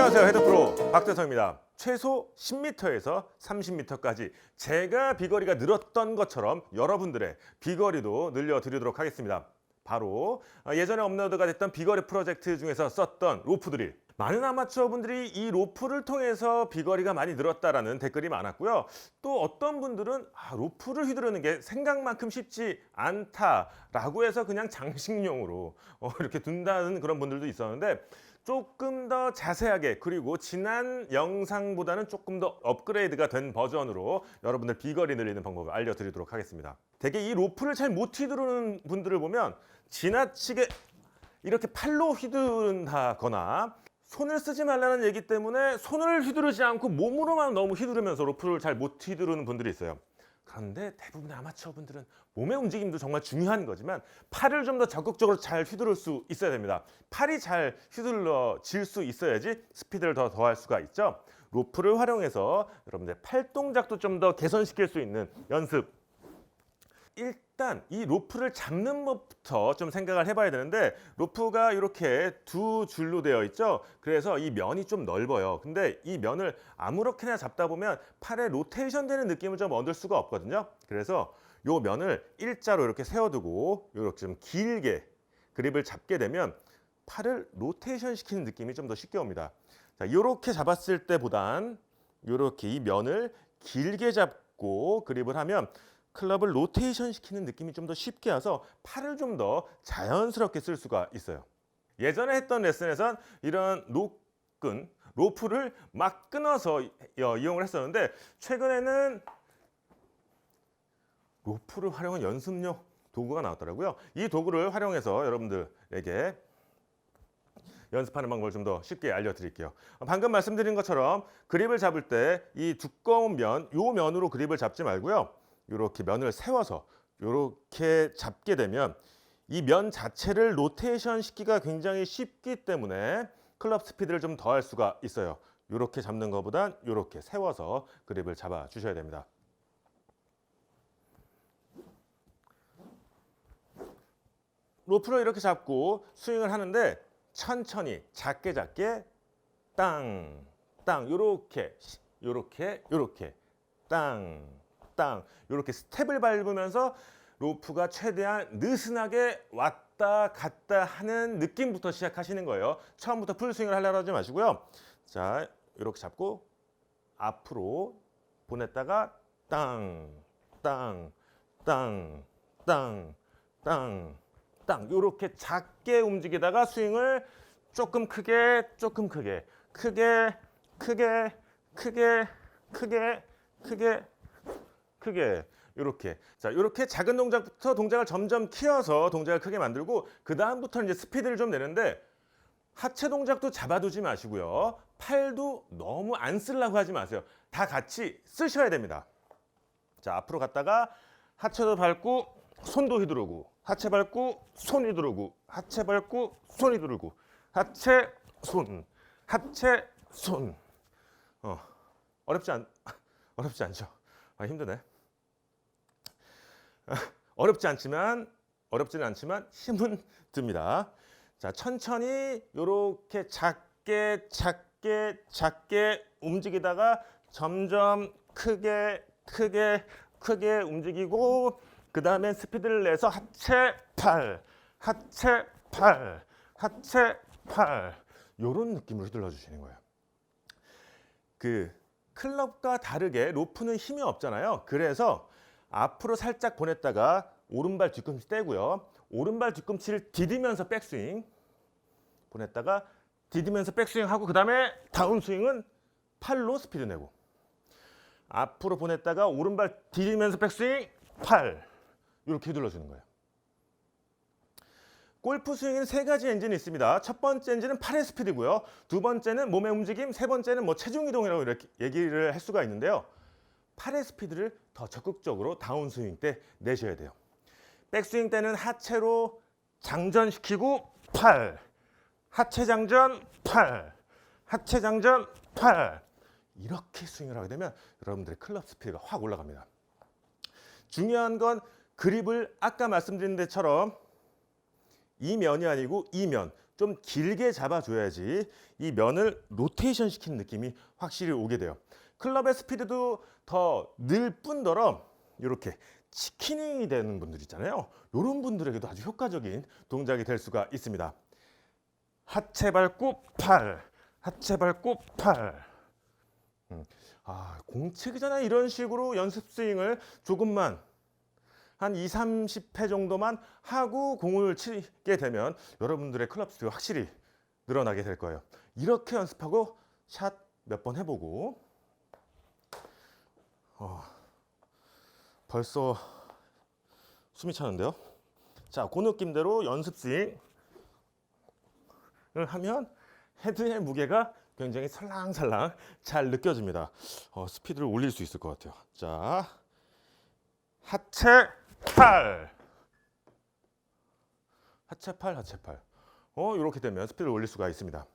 안녕하세요 헤드 프로 박대성입니다. 최소 10m에서 30m까지 제가 비거리가 늘었던 것처럼 여러분들의 비거리도 늘려드리도록 하겠습니다. 바로 예전에 업로드가 됐던 비거리 프로젝트 중에서 썼던 로프들이 많은 아마추어 분들이 이 로프를 통해서 비거리가 많이 늘었다라는 댓글이 많았고요. 또 어떤 분들은 아, 로프를 휘두르는 게 생각만큼 쉽지 않다라고 해서 그냥 장식용으로 어, 이렇게 둔다는 그런 분들도 있었는데 조금 더 자세하게 그리고 지난 영상보다는 조금 더 업그레이드가 된 버전으로 여러분들 비거리 늘리는 방법을 알려드리도록 하겠습니다. 대개 이 로프를 잘 못 휘두르는 분들을 보면 지나치게 이렇게 팔로 휘두른다거나 손을 쓰지 말라는 얘기 때문에 손을 휘두르지 않고 몸으로만 너무 휘두르면서 로프를 잘 못 휘두르는 분들이 있어요. 그런데 대부분의 아마추어 분들은 몸의 움직임도 정말 중요한 거지만 팔을 좀 더 적극적으로 잘 휘두를 수 있어야 됩니다. 팔이 잘 휘둘러질 수 있어야지 스피드를 더 더할 수가 있죠. 로프를 활용해서 여러분들 팔 동작도 좀 더 개선시킬 수 있는 연습 일단 이 로프를 잡는 법부터 좀 생각을 해봐야 되는데 로프가 이렇게 두 줄로 되어 있죠. 그래서 이 면이 좀 넓어요. 근데 이 면을 아무렇게나 잡다 보면 팔에 로테이션 되는 느낌을 좀 얻을 수가 없거든요. 그래서 요 면을 일자로 이렇게 세워두고 이렇게 좀 길게 그립을 잡게 되면 팔을 로테이션 시키는 느낌이 좀 더 쉽게 옵니다. 자, 이렇게 잡았을 때보단 이렇게 이 면을 길게 잡고 그립을 하면 클럽을 로테이션 시키는 느낌이 좀 더 쉽게 와서 팔을 좀 더 자연스럽게 쓸 수가 있어요. 예전에 했던 레슨에선 이런 로끈, 로프를 막 끊어서 이- 어, 이용을 했었는데 최근에는 로프를 활용한 연습용 도구가 나왔더라고요. 이 도구를 활용해서 여러분들에게 연습하는 방법을 좀 더 쉽게 알려드릴게요. 방금 말씀드린 것처럼 그립을 잡을 때 이 두꺼운 면, 요 면으로 그립을 잡지 말고요. 이렇게 면을 세워서 이렇게 잡게 되면 이 면 자체를 로테이션 시키기가 굉장히 쉽기 때문에 클럽 스피드를 좀 더 할 수가 있어요. 이렇게 잡는 것보단 이렇게 세워서 그립을 잡아 주셔야 됩니다. 로프를 이렇게 잡고 스윙을 하는데 천천히 작게 작게 땅, 땅 요렇게 요렇게 요렇게 땅, 땅 요렇게 스텝을 밟으면서 로프가 최대한 느슨하게 왔다 갔다 하는 느낌부터 시작하시는 거예요. 처음부터 풀 스윙을 하려고 하지 마시고요. 자, 이렇게 잡고 앞으로 보냈다가 땅, 땅, 땅, 땅, 땅, 땅 요렇게 작게 움직이다가 스윙을 조금 크게 조금 크게 크게 크게 크게 크게 크게 요렇게. 자 요렇게 작은 동작부터 동작을 점점 키워서 동작을 크게 만들고 그 다음부터 이제 스피드를 좀 내는데 하체 동작도 잡아두지 마시고요. 팔도 너무 안 쓰려고 하지 마세요. 다 같이 쓰셔야 됩니다. 자 앞으로 갔다가 하체도 밟고 손도 휘두르고 하체 밟고 손 휘두르고 하체 밟고 손 휘두르고 하체 손 하체 손. 어, 어렵지 않 어렵지 않죠? 아, 힘드네. 아, 어렵지 않지만 어렵지는 않지만 힘은 듭니다. 자 천천히 요렇게 작게 작게 작게 움직이다가 점점 크게 크게 크게 움직이고 그 다음엔 스피드를 내서 하체 팔 하체 팔 하체 팔. 요런 느낌으로 휘둘러 주시는 거예요. 그 클럽과 다르게 로프는 힘이 없잖아요. 그래서 앞으로 살짝 보냈다가 오른발 뒤꿈치 떼고요 오른발 뒤꿈치를 디디면서 백스윙 보냈다가 디디면서 백스윙 하고 그 다음에 다운스윙은 팔로 스피드 내고 앞으로 보냈다가 오른발 디디면서 백스윙 팔 이렇게 휘둘러주는 거예요. 골프 스윙에는 세 가지 엔진이 있습니다. 첫 번째 엔진은 팔의 스피드고요. 두 번째는 몸의 움직임, 세 번째는 뭐 체중 이동이라고 이렇게 얘기를 할 수가 있는데요. 팔의 스피드를 더 적극적으로 다운스윙 때 내셔야 돼요. 백스윙 때는 하체로 장전시키고 팔, 하체 장전 팔, 하체 장전 팔 이렇게 스윙을 하게 되면 여러분들의 클럽 스피드가 확 올라갑니다. 중요한 건 그립을 아까 말씀드린 데처럼 이 면이 아니고 이 면 좀 길게 잡아줘야지 이 면을 로테이션 시키는 느낌이 확실히 오게 돼요. 클럽의 스피드도 더 늘 뿐더러 이렇게 치킨이 되는 분들 있잖아요. 이런 분들에게도 아주 효과적인 동작이 될 수가 있습니다. 하체 밟고 팔, 하체 밟고 팔. 음, 아, 공 치기 전에 이런 식으로 연습 스윙을 조금만 한 2, 30회 정도만 하고 공을 치게 되면 여러분들의 클럽 스피드가 확실히 늘어나게 될 거예요. 이렇게 연습하고 샷 몇 번 해보고 어, 벌써 숨이 차는데요. 자, 그 느낌대로 연습 스윙을 하면 헤드의 무게가 굉장히 살랑살랑 잘 느껴집니다. 어, 스피드를 올릴 수 있을 것 같아요. 자, 하체 팔, 하체 팔, 하체 팔. 어, 이렇게 되면 스피드를 올릴 수가 있습니다.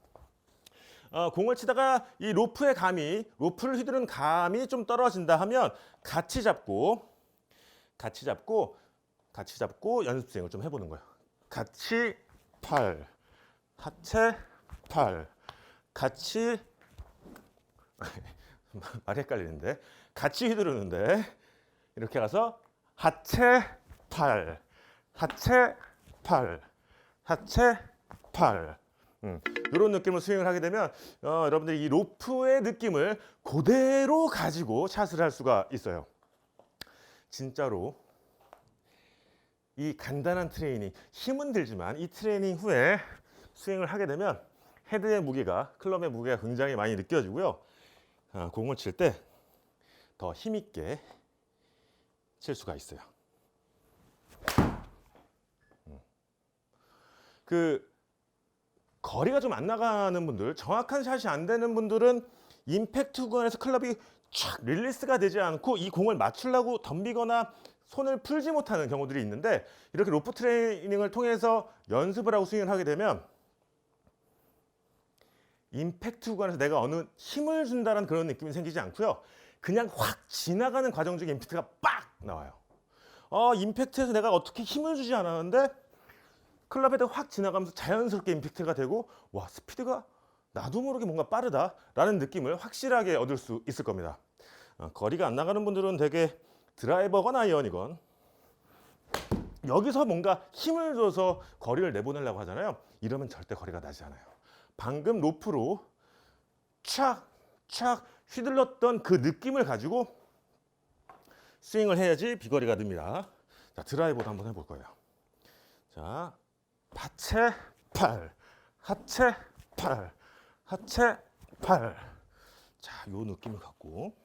어, 공을 치다가 이 로프의 감이 로프를 휘두르는 감이 좀 떨어진다 하면 같이 잡고 같이 잡고 같이 잡고 연습 스윙을 좀 해보는 거예요. 같이 팔, 하체 팔, 같이 말이 헷갈리는데 같이 휘두르는데 이렇게 가서 하체 팔, 하체 팔, 하체 팔. 음, 이런 느낌으로 스윙을 하게 되면 어, 여러분들이 이 로프의 느낌을 그대로 가지고 샷을 할 수가 있어요. 진짜로 이 간단한 트레이닝, 힘은 들지만 이 트레이닝 후에 스윙을 하게 되면 헤드의 무게가 클럽의 무게가 굉장히 많이 느껴지고요. 아, 공을 칠 때 더 힘있게 칠 수가 있어요. 음. 그 거리가 좀 안 나가는 분들, 정확한 샷이 안 되는 분들은 임팩트 구간에서 클럽이 촥 릴리스가 되지 않고 이 공을 맞추려고 덤비거나 손을 풀지 못하는 경우들이 있는데 이렇게 로프 트레이닝을 통해서 연습을 하고 스윙을 하게 되면 임팩트 구간에서 내가 어느 힘을 준다는 그런 느낌이 생기지 않고요. 그냥 확 지나가는 과정 중에 임팩트가 빡 나와요. 어, 임팩트에서 내가 어떻게 힘을 주지 않았는데 클럽에다 확 지나가면서 자연스럽게 임팩트가 되고 와 스피드가 나도 모르게 뭔가 빠르다라는 느낌을 확실하게 얻을 수 있을 겁니다. 어, 거리가 안 나가는 분들은 되게 드라이버건 아이언이건 여기서 뭔가 힘을 줘서 거리를 내보내려고 하잖아요. 이러면 절대 거리가 나지 않아요. 방금 로프로 촥촥 휘둘렀던 그 느낌을 가지고 스윙을 해야지 비거리가 듭니다. 자, 드라이버도 한번 해볼 거예요. 자, 하체 팔, 하체 팔, 하체 팔. 자, 요 느낌을 갖고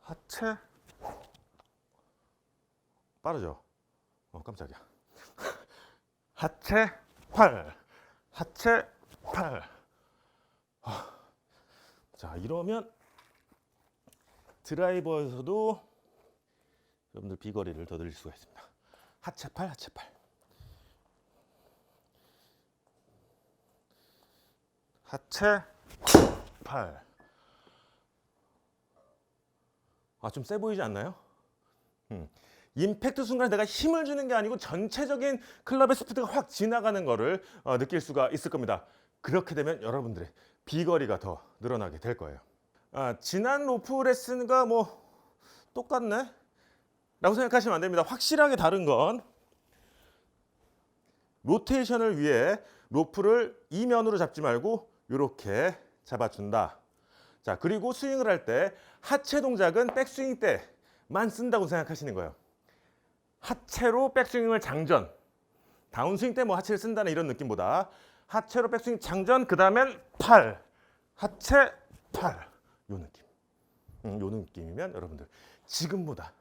하체 빠르죠? 어, 깜짝이야. 하체 팔, 하체 팔. 아, 자, 이러면 드라이버에서도 여러분들 비거리를 더 늘릴 수가 있습니다. 하체 팔, 하체 팔. 하체 팔. 아, 좀 세 보이지 않나요? 음. 임팩트 순간에 내가 힘을 주는 게 아니고 전체적인 클럽의 스피드가 확 지나가는 거를 어, 느낄 수가 있을 겁니다. 그렇게 되면 여러분들의 비거리가 더 늘어나게 될 거예요. 아, 지난 로프 레슨과 뭐 똑같네? 라고 생각하시면 안 됩니다. 확실하게 다른 건 로테이션을 위해 로프를 이면으로 잡지 말고 이렇게 잡아준다. 자, 그리고 스윙을 할 때 하체 동작은 백스윙 때만 쓴다고 생각하시는 거예요. 하체로 백스윙을 장전. 다운스윙 때 뭐 하체를 쓴다는 이런 느낌보다 하체로 백스윙 장전 그 다음엔 팔. 하체 팔. 요 느낌. 음, 요 느낌이면 여러분들 지금보다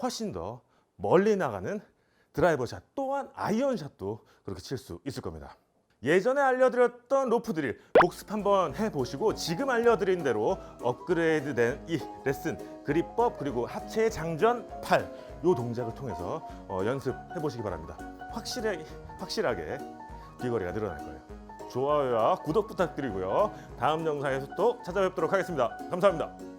훨씬 더 멀리 나가는 드라이버 샷 또한 아이언 샷도 그렇게 칠 수 있을 겁니다. 예전에 알려드렸던 로프 드릴 복습 한번 해보시고 지금 알려드린 대로 업그레이드 된 이 레슨 그립법 그리고 하체 장전 팔 요 동작을 통해서 어, 연습해 보시기 바랍니다. 확실하게 확실하게 비거리가 늘어날 거예요. 좋아요와 구독 부탁드리고요. 다음 영상에서 또 찾아뵙도록 하겠습니다. 감사합니다.